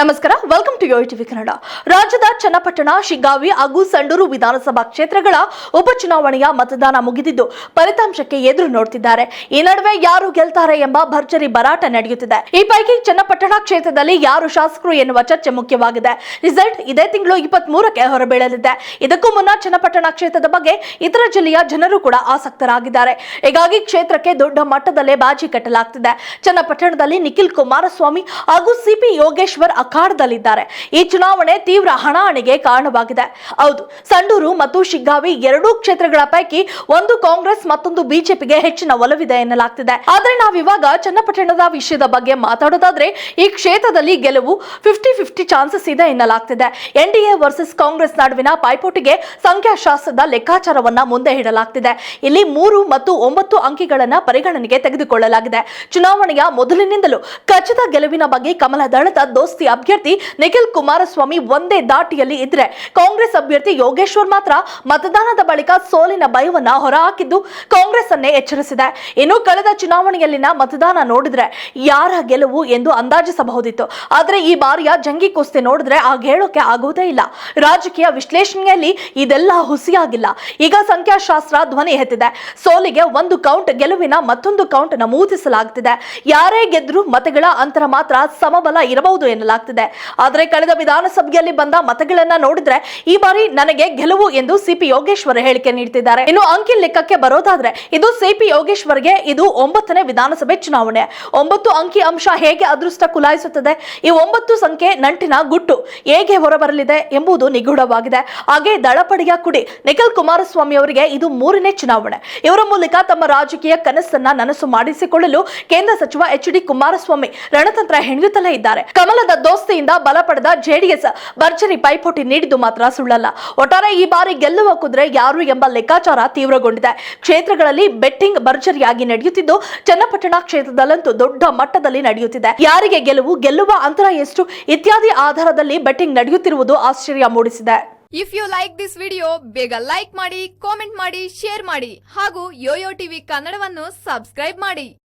ನಮಸ್ಕಾರ welcome to TV Kannada ರಾಜ್ಯದ ಚನ್ನಪಟ್ಟಣ, ಶಿಗ್ಗಾವಿ ಹಾಗೂ ಸಂಡೂರು ವಿಧಾನಸಭಾ ಕ್ಷೇತ್ರಗಳ ಉಪಚುನಾವಣೆಯ ಮತದಾನ ಮುಗಿದಿದ್ದು, ಫಲಿತಾಂಶಕ್ಕೆ ಎದುರು ನೋಡುತ್ತಿದ್ದಾರೆ ಈ ನಡುವೆ ಯಾರು ಗೆಲ್ತಾರೆ ಎಂಬ ಭರ್ಜರಿ ಭರಾಟ ನಡೆಯುತ್ತಿದೆ. ಈ ಪೈಕಿ ಚನ್ನಪಟ್ಟಣ ಕ್ಷೇತ್ರದಲ್ಲಿ ಯಾರು ಶಾಸಕರು ಎನ್ನುವ ಚರ್ಚೆ ಮುಖ್ಯವಾಗಿದೆ. ರಿಸಲ್ಟ್ ಇದೇ ತಿಂಗಳು ಇಪ್ಪತ್ತ್ ಮೂರಕ್ಕೆ ಹೊರಬೀಳಲಿದೆ. ಇದಕ್ಕೂ ಮುನ್ನ ಚನ್ನಪಟ್ಟಣ ಕ್ಷೇತ್ರದ ಬಗ್ಗೆ ಇತರ ಜಿಲ್ಲೆಯ ಜನರು ಕೂಡ ಆಸಕ್ತರಾಗಿದ್ದಾರೆ. ಹೀಗಾಗಿ ಕ್ಷೇತ್ರಕ್ಕೆ ದೊಡ್ಡ ಮಟ್ಟದಲ್ಲೇ ಬಾಜಿ ಕಟ್ಟಲಾಗ್ತಿದೆ. ಚನ್ನಪಟ್ಟಣದಲ್ಲಿ ನಿಖಿಲ್ ಕುಮಾರಸ್ವಾಮಿ ಹಾಗೂ ಸಿಪಿ ಯೋಗೇಶ್ವರ್ ಅಖಾಡದಲ್ಲಿದ್ದಾರೆ ಈ ಚುನಾವಣೆ ತೀವ್ರ ಹಣಾಹಣಿಗೆ ಕಾರಣವಾಗಿದೆ. ಹೌದು, ಸಂಡೂರು ಮತ್ತು ಶಿಗ್ಗಾವಿ ಎರಡೂ ಕ್ಷೇತ್ರಗಳ ಪೈಕಿ ಒಂದು ಕಾಂಗ್ರೆಸ್ ಮತ್ತೊಂದು ಬಿಜೆಪಿಗೆ ಹೆಚ್ಚಿನ ಒಲವಿದೆ ಎನ್ನಲಾಗ್ತಿದೆ. ಆದರೆ ನಾವಿವಾಗ ಚನ್ನಪಟ್ಟಣದ ವಿಷಯದ ಬಗ್ಗೆ ಮಾತಾಡೋದಾದ್ರೆ ಈ ಕ್ಷೇತ್ರದಲ್ಲಿ ಗೆಲುವು ಫಿಫ್ಟಿ ಫಿಫ್ಟಿ ಚಾನ್ಸಸ್ ಇದೆ ಎನ್ನಲಾಗ್ತಿದೆ. ಎನ್ಡಿಎ ವರ್ಸಸ್ ಕಾಂಗ್ರೆಸ್ ನಡುವಿನ ಪೈಪೋಟಿಗೆ ಸಂಖ್ಯಾಶಾಸ್ತ್ರದ ಲೆಕ್ಕಾಚಾರವನ್ನ ಮುಂದೆ ಇಡಲಾಗ್ತಿದೆ. ಇಲ್ಲಿ ಮೂರು ಮತ್ತು ಒಂಬತ್ತು ಅಂಕಿಗಳನ್ನ ಪರಿಗಣನೆಗೆ ತೆಗೆದುಕೊಳ್ಳಲಾಗಿದೆ. ಚುನಾವಣೆಯ ಮೊದಲಿನಿಂದಲೂ ಖಚಿತ ಗೆಲುವಿನ ಬಗ್ಗೆ ಕಮಲ ದಳದ ದೋಸ್ತಿ ಅಭ್ಯರ್ಥಿ ನಿಖಿಲ್ ಕುಮಾರಸ್ವಾಮಿ ಒಂದೇ ದಾಟಿಯಲ್ಲಿ ಇದ್ರೆ ಕಾಂಗ್ರೆಸ್ ಅಭ್ಯರ್ಥಿ ಯೋಗೇಶ್ವರ್ ಮಾತ್ರ ಮತದಾನದ ಬಳಿಕ ಸೋಲಿನ ಭಯವನ್ನ ಹೊರಹಾಕಿದ್ದು ಕಾಂಗ್ರೆಸ್ ಅನ್ನೇ ಎಚ್ಚರಿಸಿದೆ. ಇನ್ನು ಕಳೆದ ಚುನಾವಣೆಯಲ್ಲಿನ ಮತದಾನ ನೋಡಿದ್ರೆ ಯಾರ ಗೆಲುವು ಎಂದು ಅಂದಾಜಿಸಬಹುದಿತ್ತು. ಆದ್ರೆ ಈ ಬಾರಿಯ ಜಂಗಿ ಕುಸ್ತಿ ನೋಡಿದ್ರೆ ಆಗ ಹೇಳೋಕೆ ಆಗುವುದೇ ಇಲ್ಲ. ರಾಜಕೀಯ ವಿಶ್ಲೇಷಣೆಯಲ್ಲಿ ಇದೆಲ್ಲ ಹುಸಿಯಾಗಿಲ್ಲ. ಈಗ ಸಂಖ್ಯಾಶಾಸ್ತ್ರ ಧ್ವನಿ ಎತ್ತಿದೆ. ಸೋಲಿಗೆ ಒಂದು ಕೌಂಟ್, ಗೆಲುವಿನ ಮತ್ತೊಂದು ಕೌಂಟ್ ನಮೂದಿಸಲಾಗುತ್ತಿದೆ ಯಾರೇ ಗೆದ್ರು ಮತಗಳ ಅಂತರ ಮಾತ್ರ ಸಮಬಲ ಇರಬಹುದು ಎನ್ನಲಾಗ್ತಿದೆ. ಆದರೆ ಕಳೆದ ವಿಧಾನಸಭೆಯಲ್ಲಿ ಬಂದ ಮತಗಳನ್ನ ನೋಡಿದ್ರೆ ಈ ಬಾರಿ ನನಗೆ ಗೆಲುವು ಎಂದು ಸಿಪಿ ಯೋಗೇಶ್ವರ್ ಹೇಳಿಕೆ ನೀಡುತ್ತಿದ್ದಾರೆ ಇನ್ನು ಅಂಕಿ ಲೆಕ್ಕಕ್ಕೆ ಬರೋದಾದ್ರೆ ಇದು ಸಿಪಿ ಯೋಗೇಶ್ವರ್ಗೆ ಇದು ಒಂಬತ್ತನೇ ವಿಧಾನಸಭೆ ಚುನಾವಣೆ. ಒಂಬತ್ತು ಅಂಕಿ ಅಂಶ ಹೇಗೆ ಅದೃಷ್ಟ ಕುಲಾಯಿಸುತ್ತದೆ? ಈ ಒಂಬತ್ತು ಸಂಖ್ಯೆ ನಂಟಿನ ಗುಟ್ಟು ಹೇಗೆ ಹೊರಬರಲಿದೆ ಎಂಬುದು ನಿಗೂಢವಾಗಿದೆ. ಹಾಗೆ ದಳಪಡೆಯ ಕುಡಿ ನಿಖಿಲ್ ಕುಮಾರಸ್ವಾಮಿ ಅವರಿಗೆ ಇದು ಮೂರನೇ ಚುನಾವಣೆ. ಇವರ ಮೂಲಕ ತಮ್ಮ ರಾಜಕೀಯ ಕನಸನ್ನ ನನಸು ಮಾಡಿಸಿಕೊಳ್ಳಲು ಕೇಂದ್ರ ಸಚಿವ ಎಚ್ ಡಿ ಕುಮಾರಸ್ವಾಮಿ ರಣತಂತ್ರ ಹೆಣೆಯುತ್ತಲೇ ಇದ್ದಾರೆ. ಕಮಲದ ದೋಸ್ತಿಯಿಂದ ಬಲ ಪಡೆದ ಜೆಡಿಎಸ್ ಭರ್ಜರಿ ಪೈಪೋಟಿ ನೀಡಿದ್ದು ಮಾತ್ರ ಸುಳ್ಳಲ್ಲ. ಒಟ್ಟಾರೆ ಈ ಬಾರಿ ಗೆಲ್ಲುವ ಕುದುರೆ ಯಾರು ಎಂಬ ಲೆಕ್ಕಾಚಾರ ತೀವ್ರಗೊಂಡಿದೆ. ಕ್ಷೇತ್ರಗಳಲ್ಲಿ ಬೆಟ್ಟಿಂಗ್ ಭರ್ಜರಿಯಾಗಿ ನಡೆಯುತ್ತಿದ್ದು, ಚನ್ನಪಟ್ಟಣ ಕ್ಷೇತ್ರದಲ್ಲಂತೂ ದೊಡ್ಡ ಮಟ್ಟದಲ್ಲಿ ನಡೆಯುತ್ತಿದೆ. ಯಾರಿಗೆ ಗೆಲುವು, ಗೆಲ್ಲುವ ಅಂತರ ಎಷ್ಟು, ಇತ್ಯಾದಿ ಆಧಾರದಲ್ಲಿ ಬೆಟ್ಟಿಂಗ್ ನಡೆಯುತ್ತಿರುವುದು ಆಶ್ಚರ್ಯ ಮೂಡಿಸಿದೆ. If you like this video ಬೇಗ ಲೈಕ್ ಮಾಡಿ ಕಾಮೆಂಟ್ ಮಾಡಿ ಶೇರ್ ಮಾಡಿ ಹಾಗೂ ಯೋಯೋ ಟಿವಿ ಕನ್ನಡವನ್ನು ಸಬ್ಸ್ಕ್ರೈಬ್ ಮಾಡಿ.